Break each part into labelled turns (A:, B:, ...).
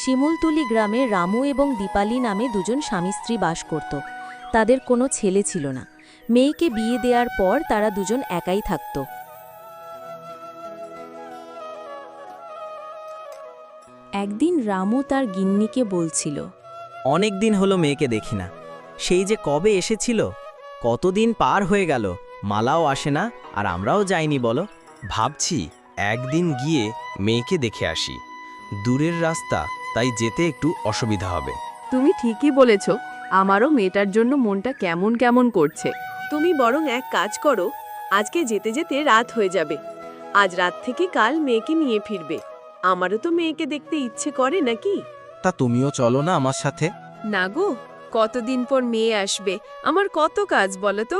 A: শিমুলতুলি গ্রামে রামু এবং দীপালি নামে দুজন স্বামী স্ত্রী বাস করত। তাদের কোনো ছেলে ছিল না। মেয়েকে বিয়ে দেওয়ার পর তারা দুজন একাই থাকত। একদিন রামু তার গিন্নিকে বলছিল,
B: অনেক দিন হলো মেয়েকে দেখি না। সেই যে কবে এসেছিল? কতদিন পার হয়ে গেল? মালাও আসে না, আর আমরাও যাইনি বলো।
C: ভাবছি একদিন গিয়ে মেয়েকে দেখে আসি। দূরের রাস্তা তাই যেতে একটু অসুবিধা হবে।
D: তুমি ঠিকই বলেছ আমারও মেয়েটার জন্য মনটা কেমন কেমন করছে।
E: তুমি বরং এক কাজ করো আজকে যেতে যেতে রাত হয়ে যাবে। আজ রাত থেকে কাল মেয়েকে নিয়ে ফিরবে। আমারও তো মেয়েকে দেখতে ইচ্ছে করে নাকি?
C: তা তুমিও চলো না আমার সাথে।
D: না গো কতদিন পর মেয়ে আসবে আমার কত কাজ বলো তো?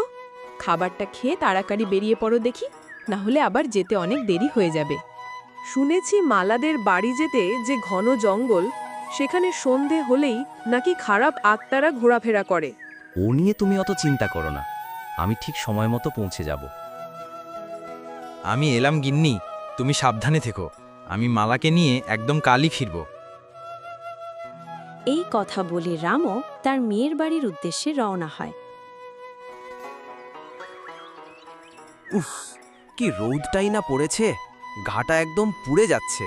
D: খাবারটা খেয়ে তাড়াতাড়ি বেরিয়ে পড়ো দেখি না হলে আবার যেতে অনেক দেরি হয়ে যাবে।
E: শুনেছি মালাদের বাড়ি যেতে যে ঘন জঙ্গল সেখানে সন্ধে হলেই নাকি খারাপ আত্মারা ঘোরাফেরা করে।
C: ও নিয়ে তুমি অত চিন্তা করো না। আমি ঠিক সময় মতো পৌঁছে যাব। আমি এলাম গিন্নি তুমি সাবধানে থেকো। আমি মালাকে নিয়ে একদম কালই ফিরব।
A: এই কথা বলে রামও তার মেয়ের বাড়ির উদ্দেশ্যে রওনা হয়।
F: উফ কি রোদটাই না পড়েছে। ঘাটা একদম পুড়ে যাচ্ছে।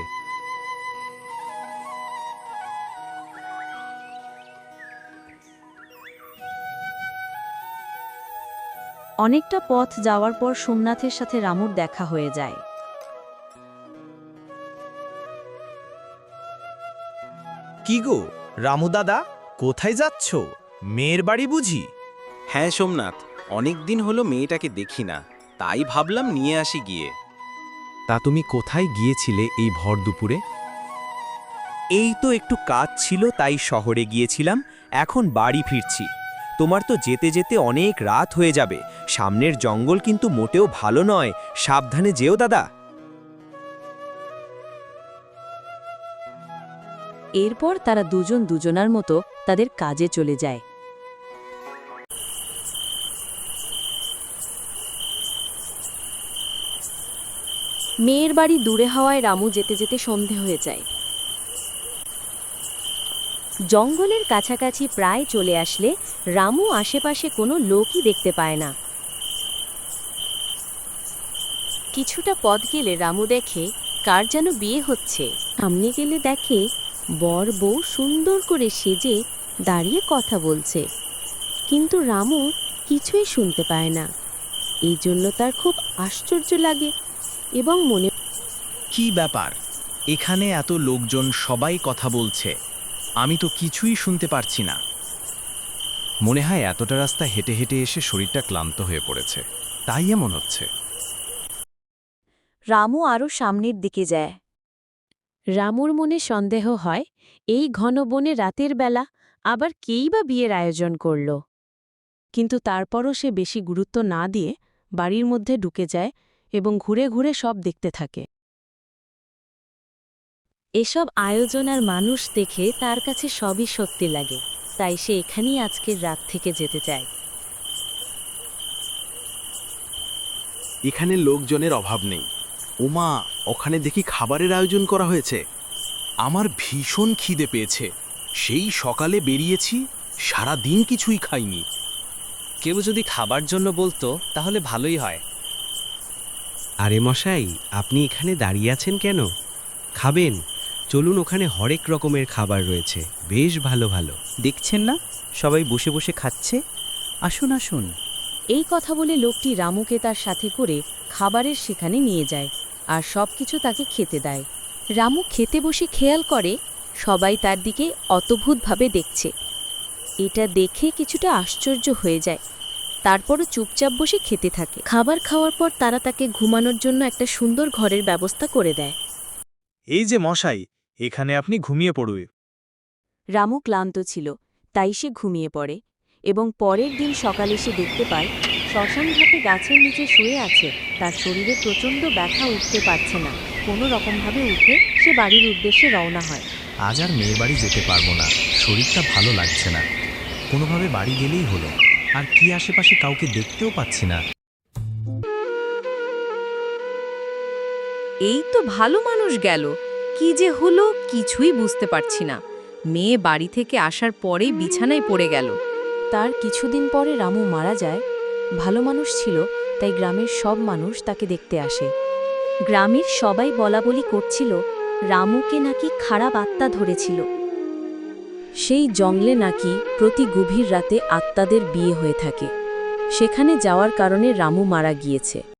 A: অনেকটা পথ যাওয়ার পর সোমনাথের সাথে রামুর দেখা হয়ে যায়।
G: কি গো রামু দাদা কোথায় যাচ্ছ? মেয়ের বাড়ি বুঝি?
C: হ্যাঁ সোমনাথ অনেক দিন হলো মেয়েটাকে দেখি না তাই ভাবলাম নিয়ে আসি গিয়ে।
F: তা তুমি কোথায় গিয়েছিলে এই ভর দুপুরে?
G: এই তো একটু কাজ ছিল তাই শহরে গিয়েছিলাম এখন বাড়ি ফিরছি। তোমার তো যেতে যেতে অনেক রাত হয়ে যাবে সামনের জঙ্গল কিন্তু মোটেও ভালো নয় সাবধানে যেও দাদা।
A: এরপর তারা দুজন দুজনার মতো তাদের কাজে চলে যায়। মেয়ের বাড়ি দূরে হওয়ায় রামু যেতে যেতে সন্ধে হয়ে যায়। জঙ্গলের কাছাকাছি প্রায় চলে আসলে রামু আশেপাশে কোনো লোকই দেখতে পায় না। কিছুটা পথ গেলে রামু দেখে, কার যেন বিয়ে হচ্ছে। সামনে গেলে দেখে, বর বউ সুন্দর করে সেজে দাঁড়িয়ে কথা বলছে। কিন্তু রামু কিছুই শুনতে পায় না। এই জন্য তার খুব আশ্চর্য লাগে। এবং মনে
G: কি ব্যাপার? এখানে এত লোকজন সবাই কথা বলছে। আমি তো কিছুই শুনতে পারছি না।
F: মনে হয় এতটা রাস্তা হেঁটে হেঁটে এসে শরীরটা ক্লান্ত হয়ে পড়েছে। তাই এমন হচ্ছে।
A: রামু আরও সামনের দিকে যায়। রামুর মনে সন্দেহ হয় এই ঘন বনে রাতের বেলা আবার কেই বা বিয়ের আয়োজন করল। কিন্তু তারপরও সে বেশি গুরুত্ব না দিয়ে বাড়ির মধ্যে ঢুকে যায় এবং ঘুরে ঘুরে সব দেখতে থাকে। এসব আয়োজন আর মানুষ দেখে তার কাছে সবই সত্যি লাগে তাই সে এখানেই আজকের রাত থেকে যেতে চায়।
F: এখানে লোকজনের অভাব নেই। ওমা ওখানে দেখি খাবারের আয়োজন করা হয়েছে। আমার ভীষণ খিদে পেয়েছে। সেই সকালে বেরিয়েছি সারা দিন কিছুই খাইনি।
B: কেউ যদি খাবার জন্য বলতো তাহলে ভালোই হয়।
H: আরে মশাই আপনি এখানে দাঁড়িয়ে আছেন কেন? খাবেন। চলুন ওখানে হরেক রকমের খাবার রয়েছে। বেশ ভালো ভালো।
B: দেখছেন না? সবাই বসে বসে খাচ্ছে। আসুন আসুন।
A: এই কথা বলে লোকটি রামুকে তার সাথে করে খাবারের সেখানে নিয়ে যায় আর সব কিছু তাকে খেতে দেয়। রামু খেতে বসে খেয়াল করে সবাই তার দিকে অতভূতভাবে দেখছে। এটা দেখে কিছুটা আশ্চর্য হয়ে যায়। তারপরও চুপচাপ বসে খেতে থাকে। খাবার খাওয়ার পর তারা তাকে ঘুমানোর জন্য একটা সুন্দর ঘরের ব্যবস্থা করে দেয়।
G: এই যে মশাই এখানে আপনি ঘুমিয়ে পড়ুই
A: রামু ক্লান্ত ছিল তাই সে ঘুমিয়ে পড়ে এবং পরের দিন সকালে সে দেখতে পায় শ্মশান ঘাটে গাছের নিচে শুয়ে আছে তার শরীরে প্রচণ্ড ব্যথা উঠতে পারছে না। কোনো রকমভাবে উঠে সে বাড়ির উদ্দেশ্যে রওনা হয়।
G: আজ আর মেয়ের বাড়ি যেতে পারব না শরীরটা ভালো লাগছে না। কোনোভাবে বাড়ি গেলেই হলো। আর কি আশেপাশে কাউকে দেখতেও পাচ্ছি না।
D: এই তো ভালো মানুষ গেল।
A: কি যে হলো কিছুই বুঝতে পারছি না। মেয়ে বাড়ি থেকে আসার পরেই বিছানায় পড়ে গেল। তার কিছুদিন পরে রামু মারা যায়। ভালো মানুষ ছিল, তাই গ্রামের সব মানুষ তাকে দেখতে আসে। গ্রামের সবাই বলা বলি করছিল, রামুকে নাকি খারাপ আত্মা ধরেছিল। সেই জঙ্গলে নাকি প্রতি গভীর রাতে আত্মাদের বিয়ে হয়ে থাকে। সেখানে যাওয়ার কারণে রামু মারা গিয়েছে।